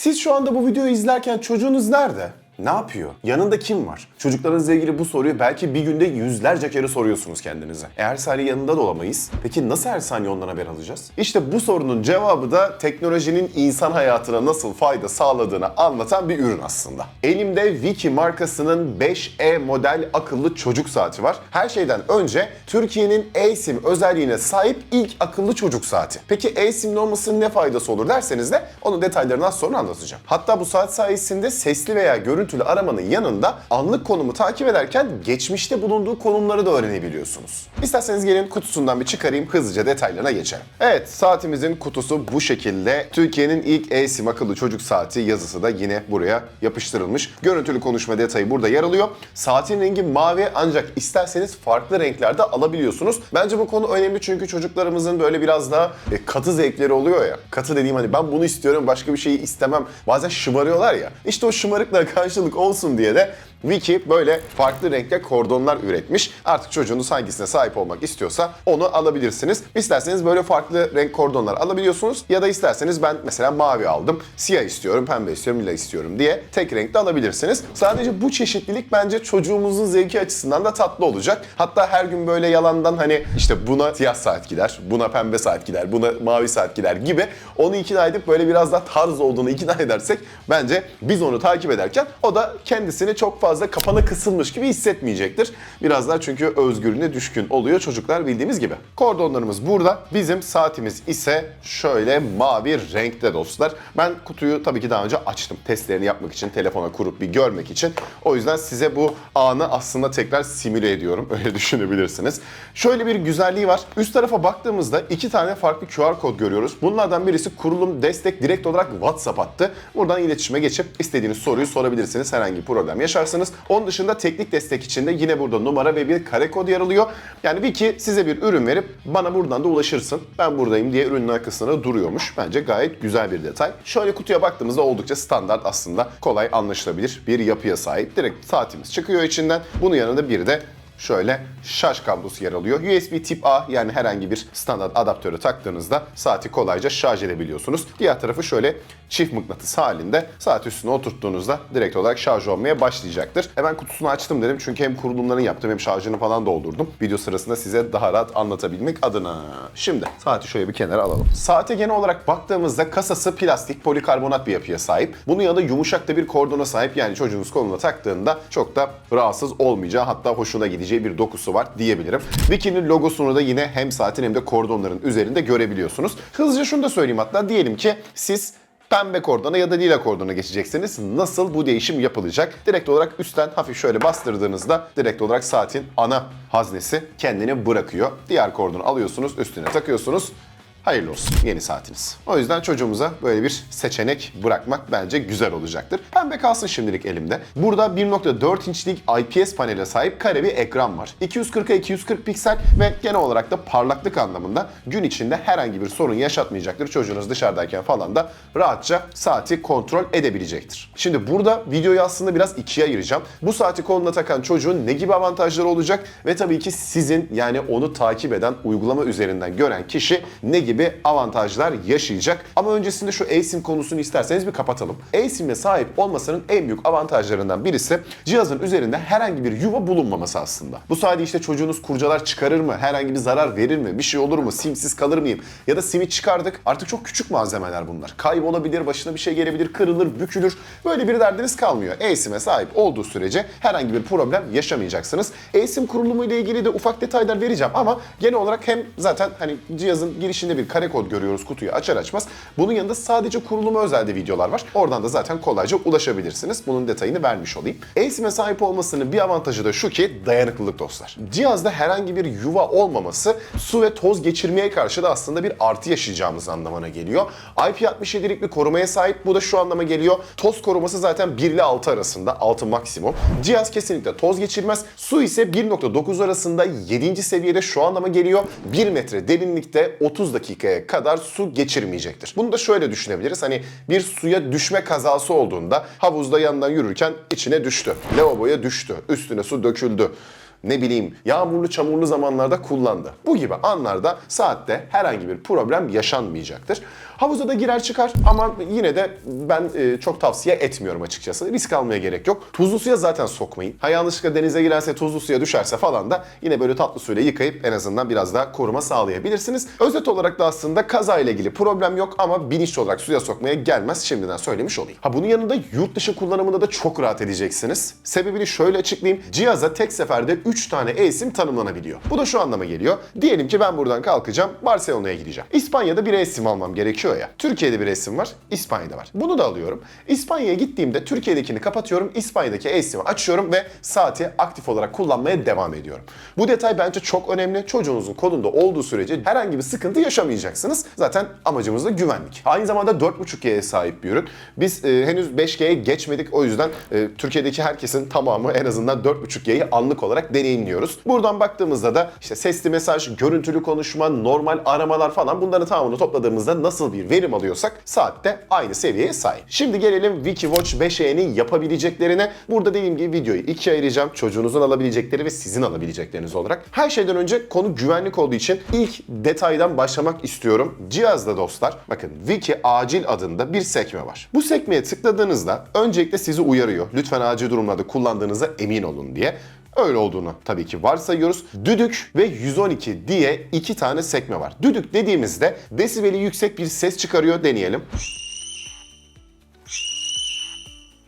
Siz şu anda bu videoyu izlerken çocuğunuz nerede? Ne yapıyor? Yanında kim var? Çocuklarınızla ilgili bu soruyu belki bir günde yüzlerce kere soruyorsunuz kendinize. E her saniye yanında da olamayız. Peki nasıl her saniye ondan haber alacağız? İşte bu sorunun cevabı da teknolojinin insan hayatına nasıl fayda sağladığını anlatan bir ürün aslında. Elimde Wiki markasının 5E model akıllı çocuk saati var. Her şeyden önce Türkiye'nin eSIM özelliğine sahip ilk akıllı çocuk saati. Peki eSIM'in olmasının ne faydası olur derseniz de onun detaylarını az sonra anlatacağım. Hatta bu saat sayesinde sesli veya görüntülü aramanın yanında anlık konumu takip ederken geçmişte bulunduğu konumları da öğrenebiliyorsunuz. İsterseniz gelin kutusundan bir çıkarayım hızlıca detaylarına geçelim. Evet saatimizin kutusu bu şekilde. Türkiye'nin ilk eSIM akıllı çocuk saati yazısı da yine buraya yapıştırılmış. Görüntülü konuşma detayı burada yer alıyor. Saatin rengi mavi ancak isterseniz farklı renklerde alabiliyorsunuz. Bence bu konu önemli çünkü çocuklarımızın böyle biraz daha e, katı zevkleri oluyor ya. Katı dediğim hani ben bunu istiyorum başka bir şeyi istemem. Bazen şımarıyorlar ya. İşte o şımarıkla karşılık olsun diye de Wiki böyle farklı renkte kordonlar üretmiş. Artık çocuğunuz hangisine sahip olmak istiyorsa onu alabilirsiniz. İsterseniz böyle farklı renk kordonlar alabiliyorsunuz ya da isterseniz ben mesela mavi aldım, siyah istiyorum, pembe istiyorum, lila istiyorum diye tek renkte alabilirsiniz. Sadece bu çeşitlilik bence çocuğumuzun zevki açısından da tatlı olacak. Hatta her gün böyle yalandan hani işte buna siyah saat gider, buna pembe saat gider, buna mavi saat gider gibi onu ikna edip böyle biraz daha tarz olduğunu ikna edersek bence biz onu takip ederken o da kendisini çok fazla kafana kısılmış gibi hissetmeyecektir. Biraz daha çünkü özgürlüğüne düşkün oluyor çocuklar bildiğimiz gibi. Kordonlarımız burada. Bizim saatimiz ise şöyle mavi renkte dostlar. Ben kutuyu tabii ki daha önce açtım. Testlerini yapmak için, telefona kurup bir görmek için. O yüzden size bu anı aslında tekrar simüle ediyorum. Öyle düşünebilirsiniz. Şöyle bir güzelliği var. Üst tarafa baktığımızda iki tane farklı QR kod görüyoruz. Bunlardan birisi kurulum destek direkt olarak WhatsApp attı. Buradan iletişime geçip istediğiniz soruyu sorabilirsiniz. Herhangi bir problem yaşarsanız. Onun dışında teknik destek için de yine burada numara ve bir kare kod yer alıyor. Yani bir ki size bir ürün verip bana buradan da ulaşırsın. Ben buradayım diye ürünün arkasında duruyormuş. Bence gayet güzel bir detay. Şöyle kutuya baktığımızda oldukça standart aslında kolay anlaşılabilir bir yapıya sahip. Direkt saatimiz çıkıyor içinden. Bunun yanında bir de şöyle şarj kablosu yer alıyor. USB tip A yani herhangi bir standart adaptörü taktığınızda saati kolayca şarj edebiliyorsunuz. Diğer tarafı şöyle çift mıknatıs halinde saat üstüne oturttuğunuzda direkt olarak şarj olmaya başlayacaktır. Hemen kutusunu açtım dedim çünkü hem kurulumlarını yaptım hem şarjını falan doldurdum. Video sırasında size daha rahat anlatabilmek adına. Şimdi saati şöyle bir kenara alalım. Saate genel olarak baktığımızda kasası plastik polikarbonat bir yapıya sahip. Bunun yanında yumuşak da bir kordona sahip yani çocuğunuz koluna taktığında çok da rahatsız olmayacağı hatta hoşuna gideceği bir dokusu var diyebilirim. Wiki'nin logosunu da yine hem saatin hem de kordonların üzerinde görebiliyorsunuz. Hızlıca şunu da söyleyeyim hatta diyelim ki siz pembe kordona ya da lila kordona geçeceksiniz. Nasıl bu değişim yapılacak? Direkt olarak üstten hafif şöyle bastırdığınızda direkt olarak saatin ana haznesi kendini bırakıyor. Diğer kordonu alıyorsunuz, üstüne takıyorsunuz. Hayırlı olsun yeni saatiniz. O yüzden çocuğumuza böyle bir seçenek bırakmak bence güzel olacaktır. Pembe kalsın şimdilik elimde. Burada 1.4 inçlik IPS panele sahip kare bir ekran var. 240'a 240 piksel ve genel olarak da parlaklık anlamında gün içinde herhangi bir sorun yaşatmayacaktır. Çocuğunuz dışarıdayken falan da rahatça saati kontrol edebilecektir. Şimdi burada videoyu aslında biraz ikiye ayıracağım. Bu saati koluna takan çocuğun ne gibi avantajları olacak ve tabii ki sizin yani onu takip eden uygulama üzerinden gören kişi ne gibi avantajlar yaşayacak. Ama öncesinde şu eSIM konusunu isterseniz bir kapatalım. eSIM'e sahip olmasının en büyük avantajlarından birisi cihazın üzerinde herhangi bir yuva bulunmaması aslında. Bu sayede işte çocuğunuz kurcalar çıkarır mı? Herhangi bir zarar verir mi? Bir şey olur mu? Simsiz kalır mıyım? Ya da simi çıkardık. Artık çok küçük malzemeler bunlar. Kaybolabilir, başına bir şey gelebilir, kırılır, bükülür. Böyle bir derdiniz kalmıyor. eSIM'e sahip olduğu sürece herhangi bir problem yaşamayacaksınız. eSIM kurulumu ile ilgili de ufak detaylar vereceğim ama genel olarak hem zaten hani cihazın girişinde bir kare kod görüyoruz kutuyu açar açmaz. Bunun yanında sadece kuruluma özel de videolar var. Oradan da zaten kolayca ulaşabilirsiniz. Bunun detayını vermiş olayım. eSIM'e sahip olmasının bir avantajı da şu ki dayanıklılık dostlar. Cihazda herhangi bir yuva olmaması su ve toz geçirmeye karşı da aslında bir artı yaşayacağımız anlamına geliyor. IP67'lik bir korumaya sahip. Bu da şu anlama geliyor. Toz koruması zaten 1 ile 6 arasında. 6 maksimum. Cihaz kesinlikle toz geçirmez. Su ise 1.9 arasında 7. seviyede şu anlama geliyor. 1 metre derinlikte 30 dakikaya kadar su geçirmeyecektir. Bunu da şöyle düşünebiliriz. Hani bir suya düşme kazası olduğunda havuzda yanından yürürken içine düştü. Lavaboya düştü. Üstüne su döküldü ne bileyim yağmurlu çamurlu zamanlarda kullandı. Bu gibi anlarda saatte herhangi bir problem yaşanmayacaktır. Havuza da girer çıkar ama yine de ben e, çok tavsiye etmiyorum açıkçası. Risk almaya gerek yok. Tuzlu suya zaten sokmayın. Ha yanlışlıkla denize girerse tuzlu suya düşerse falan da yine böyle tatlı suyla yıkayıp en azından biraz daha koruma sağlayabilirsiniz. Özet olarak da aslında kaza ile ilgili problem yok ama bilinçli olarak suya sokmaya gelmez şimdiden söylemiş olayım. Ha bunun yanında yurt dışı kullanımında da çok rahat edeceksiniz. Sebebini şöyle açıklayayım. Cihaza tek seferde 3 tane eSIM tanımlanabiliyor. Bu da şu anlama geliyor. Diyelim ki ben buradan kalkacağım Barcelona'ya gideceğim. İspanya'da bir eSIM almam gerekiyor ya. Türkiye'de bir eSIM var, İspanya'da var. Bunu da alıyorum. İspanya'ya gittiğimde Türkiye'dekini kapatıyorum, İspanya'daki eSIM'i açıyorum ve saati aktif olarak kullanmaya devam ediyorum. Bu detay bence çok önemli. Çocuğunuzun kolunda olduğu sürece herhangi bir sıkıntı yaşamayacaksınız. Zaten amacımız da güvenlik. Aynı zamanda 4.5G'ye sahip bir ürün. Biz e, henüz 5G'ye geçmedik. O yüzden e, Türkiye'deki herkesin tamamı en azından 4.5G'yi anlık olarak deneyimliyoruz. Buradan baktığımızda da işte sesli mesaj, görüntülü konuşma, normal aramalar falan bunların tamamını topladığımızda nasıl bir verim alıyorsak saatte aynı seviyeye sahip. Şimdi gelelim Wikiwatch 5E'nin yapabileceklerine. Burada dediğim gibi videoyu ikiye ayıracağım. Çocuğunuzun alabilecekleri ve sizin alabilecekleriniz olarak. Her şeyden önce konu güvenlik olduğu için ilk detaydan başlamak istiyorum. Cihazda dostlar bakın Wiki acil adında bir sekme var. Bu sekmeye tıkladığınızda öncelikle sizi uyarıyor. Lütfen acil durumlarda kullandığınıza emin olun diye. Öyle olduğunu tabii ki varsayıyoruz. Düdük ve 112 diye iki tane sekme var. Düdük dediğimizde desibeli yüksek bir ses çıkarıyor deneyelim.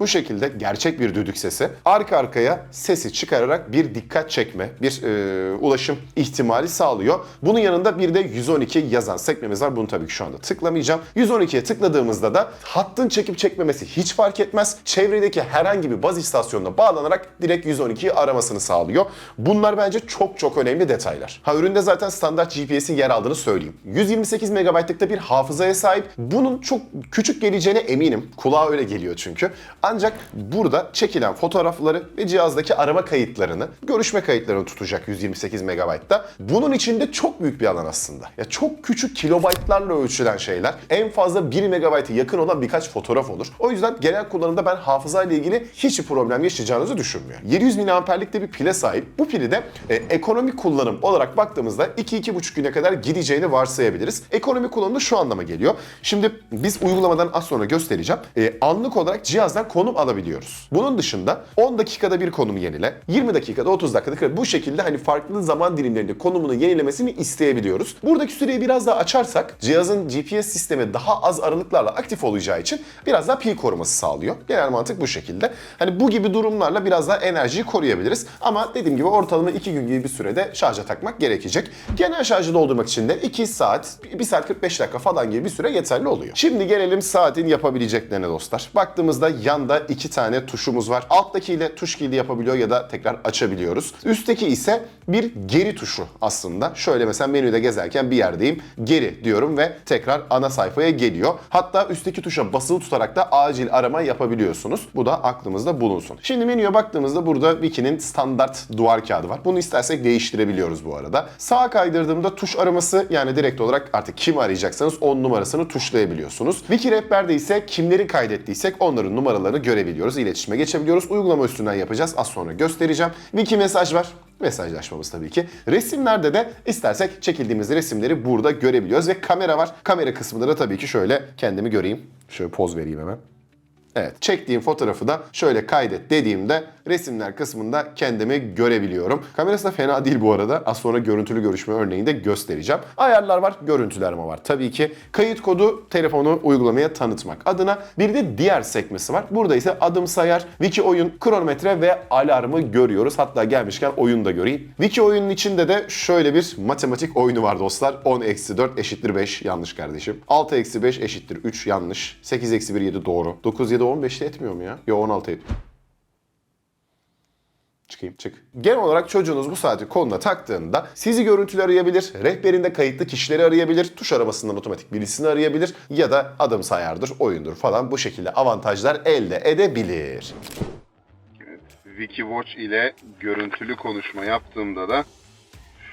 Bu şekilde gerçek bir düdük sesi arka arkaya sesi çıkararak bir dikkat çekme, bir e, ulaşım ihtimali sağlıyor. Bunun yanında bir de 112 yazan sekmemiz var. Bunu tabii ki şu anda tıklamayacağım. 112'ye tıkladığımızda da hattın çekip çekmemesi hiç fark etmez. Çevredeki herhangi bir baz istasyonuna bağlanarak direkt 112'yi aramasını sağlıyor. Bunlar bence çok çok önemli detaylar. Ha üründe zaten standart GPS'in yer aldığını söyleyeyim. 128 MB'lıkta bir hafızaya sahip. Bunun çok küçük geleceğine eminim. Kulağa öyle geliyor çünkü. Ancak burada çekilen fotoğrafları ve cihazdaki arama kayıtlarını, görüşme kayıtlarını tutacak 128 MB'da. Bunun içinde çok büyük bir alan aslında. Ya çok küçük kilobaytlarla ölçülen şeyler. En fazla 1 MB'a yakın olan birkaç fotoğraf olur. O yüzden genel kullanımda ben hafıza ile ilgili hiçbir problem yaşayacağınızı düşünmüyorum. 700 mAh'likte bir pile sahip. Bu pili de e, ekonomik kullanım olarak baktığımızda 2-2,5 güne kadar gideceğini varsayabiliriz. Ekonomik kullanımda şu anlama geliyor. Şimdi biz uygulamadan az sonra göstereceğim. E, anlık olarak cihazdan konum alabiliyoruz. Bunun dışında 10 dakikada bir konumu yenile, 20 dakikada 30 dakikada bu şekilde hani farklı zaman dilimlerinde konumunu yenilemesini isteyebiliyoruz. Buradaki süreyi biraz daha açarsak cihazın GPS sistemi daha az aralıklarla aktif olacağı için biraz daha pil koruması sağlıyor. Genel mantık bu şekilde. Hani bu gibi durumlarla biraz daha enerjiyi koruyabiliriz. Ama dediğim gibi ortalama 2 gün gibi bir sürede şarja takmak gerekecek. Genel şarjı doldurmak için de 2 saat, 1 saat 45 dakika falan gibi bir süre yeterli oluyor. Şimdi gelelim saatin yapabileceklerine dostlar. Baktığımızda yanda iki tane tuşumuz var. Alttakiyle tuş kilidi yapabiliyor ya da tekrar açabiliyoruz. Üstteki ise bir geri tuşu aslında. Şöyle mesela menüde gezerken bir yerdeyim. Geri diyorum ve tekrar ana sayfaya geliyor. Hatta üstteki tuşa basılı tutarak da acil arama yapabiliyorsunuz. Bu da aklımızda bulunsun. Şimdi menüye baktığımızda burada Wiki'nin standart duvar kağıdı var. Bunu istersek değiştirebiliyoruz bu arada. Sağa kaydırdığımda tuş araması yani direkt olarak artık kimi arayacaksanız 10 numarasını tuşlayabiliyorsunuz. Wiki Rehber'de ise kimleri kaydettiysek onların numaralarını görebiliyoruz. İletişime geçebiliyoruz. Uygulama üstünden yapacağız. Az sonra göstereceğim. Wiki mesaj var. Mesajlaşmamız tabii ki. Resimlerde de istersek çekildiğimiz resimleri burada görebiliyoruz ve kamera var. Kamera kısmında da tabii ki şöyle kendimi göreyim. Şöyle poz vereyim hemen. Evet, çektiğim fotoğrafı da şöyle kaydet dediğimde resimler kısmında kendimi görebiliyorum. Kamerası da fena değil bu arada. Az sonra görüntülü görüşme örneğinde göstereceğim. Ayarlar var, görüntülerme var tabii ki. Kayıt kodu telefonu uygulamaya tanıtmak adına. Bir de diğer sekmesi var. Burada ise adım sayar, wiki oyun, kronometre ve alarmı görüyoruz. Hatta gelmişken oyun da göreyim. Wiki oyunun içinde de şöyle bir matematik oyunu var dostlar. 10 eksi 4 eşittir 5 yanlış kardeşim. 6 eksi 5 eşittir 3 yanlış. 8 eksi 1 7 doğru. 9 7 15'te etmiyor mu ya? Yo 16 et. Çıkayım çık. Genel olarak çocuğunuz bu saati koluna taktığında sizi görüntülü arayabilir, rehberinde kayıtlı kişileri arayabilir, tuş aramasından otomatik birisini arayabilir ya da adım sayardır, oyundur falan bu şekilde avantajlar elde edebilir. Evet, Wikiwatch ile görüntülü konuşma yaptığımda da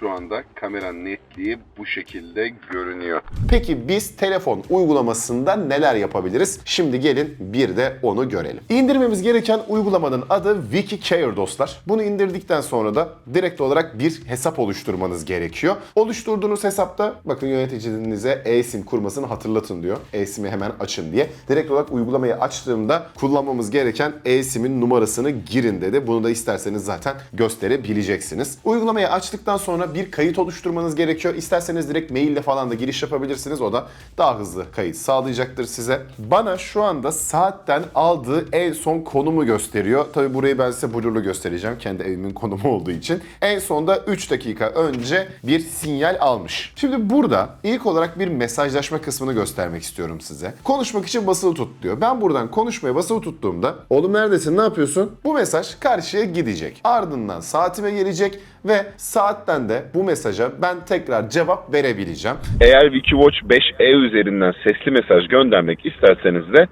Şu anda kamera netliği bu şekilde görünüyor. Peki biz telefon uygulamasında neler yapabiliriz? Şimdi gelin bir de onu görelim. İndirmemiz gereken uygulamanın adı WikiCare dostlar. Bunu indirdikten sonra da direkt olarak bir hesap oluşturmanız gerekiyor. Oluşturduğunuz hesapta bakın yöneticinize e-sim kurmasını hatırlatın diyor. E-sim'i hemen açın diye. Direkt olarak uygulamayı açtığımda kullanmamız gereken e-sim'in numarasını girin dedi. Bunu da isterseniz zaten gösterebileceksiniz. Uygulamayı açtıktan sonra bir kayıt oluşturmanız gerekiyor. İsterseniz direkt maille falan da giriş yapabilirsiniz. O da daha hızlı kayıt sağlayacaktır size. Bana şu anda saatten aldığı en son konumu gösteriyor. Tabi burayı ben size blurlu göstereceğim. Kendi evimin konumu olduğu için. En sonda 3 dakika önce bir sinyal almış. Şimdi burada ilk olarak bir mesajlaşma kısmını göstermek istiyorum size. Konuşmak için basılı tut diyor. Ben buradan konuşmaya basılı tuttuğumda oğlum neredesin ne yapıyorsun? Bu mesaj karşıya gidecek. Ardından saatime gelecek ve saatten de bu mesaja ben tekrar cevap verebileceğim. Eğer Wikiwatch 5e üzerinden sesli mesaj göndermek isterseniz de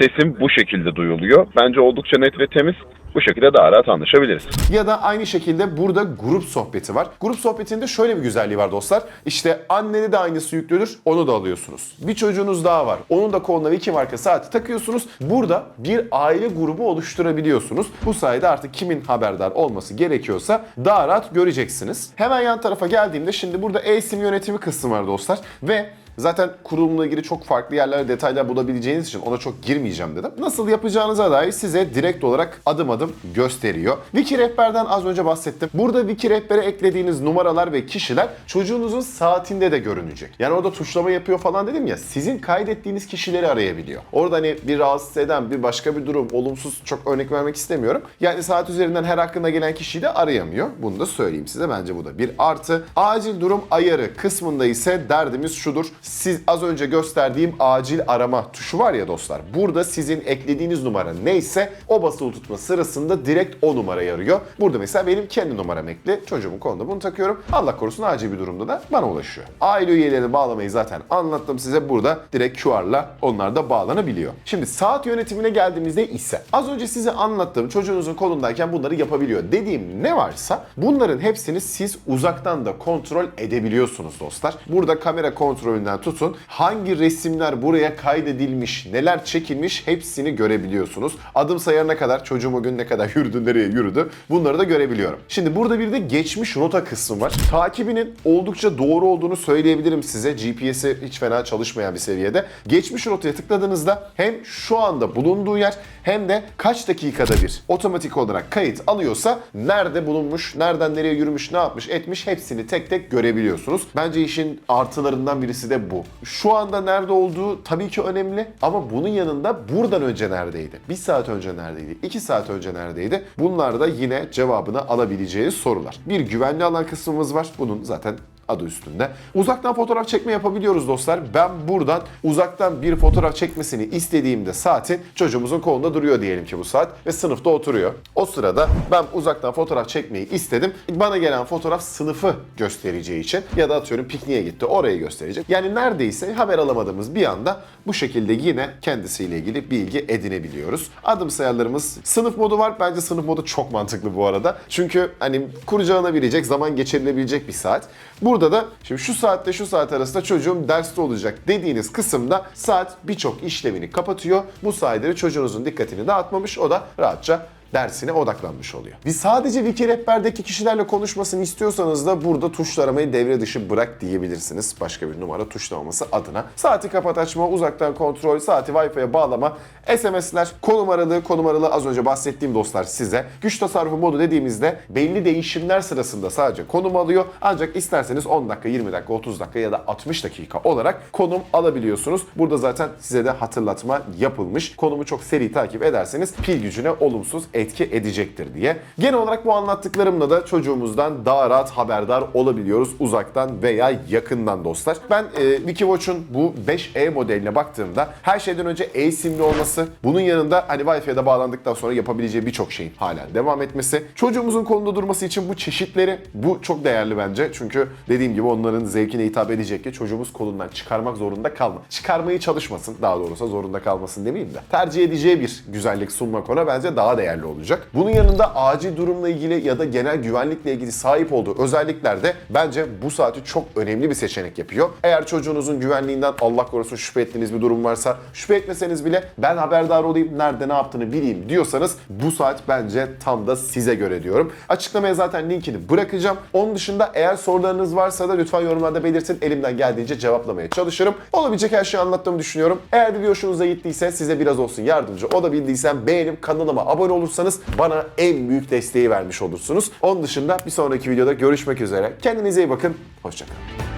sesim bu şekilde duyuluyor. Bence oldukça net ve temiz. Bu şekilde daha rahat anlaşabiliriz. Ya da aynı şekilde burada grup sohbeti var. Grup sohbetinde şöyle bir güzelliği var dostlar. İşte anneni de aynısı yüklüdür, onu da alıyorsunuz. Bir çocuğunuz daha var. Onun da koluna iki marka saati takıyorsunuz. Burada bir aile grubu oluşturabiliyorsunuz. Bu sayede artık kimin haberdar olması gerekiyorsa daha rahat göreceksiniz. Hemen yan tarafa geldiğimde şimdi burada e-sim yönetimi kısmı var dostlar. Ve Zaten kurulumla ilgili çok farklı yerlerde detaylar bulabileceğiniz için ona çok girmeyeceğim dedim. Nasıl yapacağınıza dair size direkt olarak adım adım gösteriyor. Wiki Rehber'den az önce bahsettim. Burada Wiki Rehber'e eklediğiniz numaralar ve kişiler çocuğunuzun saatinde de görünecek. Yani orada tuşlama yapıyor falan dedim ya sizin kaydettiğiniz kişileri arayabiliyor. Orada hani bir rahatsız eden bir başka bir durum olumsuz çok örnek vermek istemiyorum. Yani saat üzerinden her hakkında gelen kişiyi de arayamıyor. Bunu da söyleyeyim size bence bu da bir artı. Acil durum ayarı kısmında ise derdimiz şudur. Siz az önce gösterdiğim acil arama tuşu var ya dostlar. Burada sizin eklediğiniz numara neyse o basılı tutma sırasında direkt o numarayı arıyor. Burada mesela benim kendi numaram ekli. Çocuğumun kolunda bunu takıyorum. Allah korusun acil bir durumda da bana ulaşıyor. Aile üyelerini bağlamayı zaten anlattım size. Burada direkt QR'la onlar da bağlanabiliyor. Şimdi saat yönetimine geldiğimizde ise az önce size anlattığım çocuğunuzun kolundayken bunları yapabiliyor dediğim ne varsa bunların hepsini siz uzaktan da kontrol edebiliyorsunuz dostlar. Burada kamera kontrolünden tutun hangi resimler buraya kaydedilmiş, neler çekilmiş hepsini görebiliyorsunuz. Adım sayarına kadar çocuğum o gün ne kadar yürüdü, nereye yürüdü bunları da görebiliyorum. Şimdi burada bir de geçmiş rota kısmı var. Takibinin oldukça doğru olduğunu söyleyebilirim size. GPS'i hiç fena çalışmayan bir seviyede. Geçmiş rotaya tıkladığınızda hem şu anda bulunduğu yer hem de kaç dakikada bir otomatik olarak kayıt alıyorsa nerede bulunmuş, nereden nereye yürümüş, ne yapmış, etmiş hepsini tek tek görebiliyorsunuz. Bence işin artılarından birisi de bu. Şu anda nerede olduğu tabii ki önemli ama bunun yanında buradan önce neredeydi? Bir saat önce neredeydi? iki saat önce neredeydi? Bunlar da yine cevabını alabileceğiniz sorular. Bir güvenli alan kısmımız var. Bunun zaten adı üstünde. Uzaktan fotoğraf çekme yapabiliyoruz dostlar. Ben buradan uzaktan bir fotoğraf çekmesini istediğimde saatin çocuğumuzun kolunda duruyor diyelim ki bu saat ve sınıfta oturuyor. O sırada ben uzaktan fotoğraf çekmeyi istedim. Bana gelen fotoğraf sınıfı göstereceği için ya da atıyorum pikniğe gitti orayı gösterecek. Yani neredeyse haber alamadığımız bir anda bu şekilde yine kendisiyle ilgili bilgi edinebiliyoruz. Adım sayarlarımız sınıf modu var. Bence sınıf modu çok mantıklı bu arada. Çünkü hani kuracağına bilecek, zaman geçirilebilecek bir saat. Burada da şimdi şu saatte şu saat arasında çocuğum derste olacak dediğiniz kısımda saat birçok işlemini kapatıyor. Bu sayede çocuğunuzun dikkatini dağıtmamış. O da rahatça dersine odaklanmış oluyor. Biz sadece Wiki Rehber'deki kişilerle konuşmasını istiyorsanız da burada tuşlaramayı devre dışı bırak diyebilirsiniz. Başka bir numara tuşlamaması adına. Saati kapat açma, uzaktan kontrol, saati Wi-Fi'ye bağlama, SMS'ler, konum aralığı, konum aralığı az önce bahsettiğim dostlar size. Güç tasarrufu modu dediğimizde belli değişimler sırasında sadece konum alıyor. Ancak isterseniz 10 dakika, 20 dakika, 30 dakika ya da 60 dakika olarak konum alabiliyorsunuz. Burada zaten size de hatırlatma yapılmış. Konumu çok seri takip ederseniz pil gücüne olumsuz etki edecektir diye. Genel olarak bu anlattıklarımla da çocuğumuzdan daha rahat haberdar olabiliyoruz uzaktan veya yakından dostlar. Ben e, Wikiwatch'un bu 5E modeline baktığımda her şeyden önce e-simli olması, bunun yanında hani Wi-Fi'ye de bağlandıktan sonra yapabileceği birçok şeyin hala devam etmesi, çocuğumuzun kolunda durması için bu çeşitleri bu çok değerli bence. Çünkü dediğim gibi onların zevkine hitap edecek ki çocuğumuz kolundan çıkarmak zorunda kalma. Çıkarmayı çalışmasın daha doğrusu zorunda kalmasın demeyeyim de. Tercih edeceği bir güzellik sunmak ona bence daha değerli olacak. Bunun yanında acil durumla ilgili ya da genel güvenlikle ilgili sahip olduğu özellikler de bence bu saati çok önemli bir seçenek yapıyor. Eğer çocuğunuzun güvenliğinden Allah korusun şüphe ettiğiniz bir durum varsa şüphe etmeseniz bile ben haberdar olayım, nerede ne yaptığını bileyim diyorsanız bu saat bence tam da size göre diyorum. Açıklamaya zaten linkini bırakacağım. Onun dışında eğer sorularınız varsa da lütfen yorumlarda belirtin. Elimden geldiğince cevaplamaya çalışırım. Olabilecek her şeyi anlattığımı düşünüyorum. Eğer video hoşunuza gittiyse size biraz olsun yardımcı olabildiysem beğenip kanalıma abone olursanız bana en büyük desteği vermiş olursunuz. Onun dışında bir sonraki videoda görüşmek üzere. Kendinize iyi bakın. Hoşçakalın.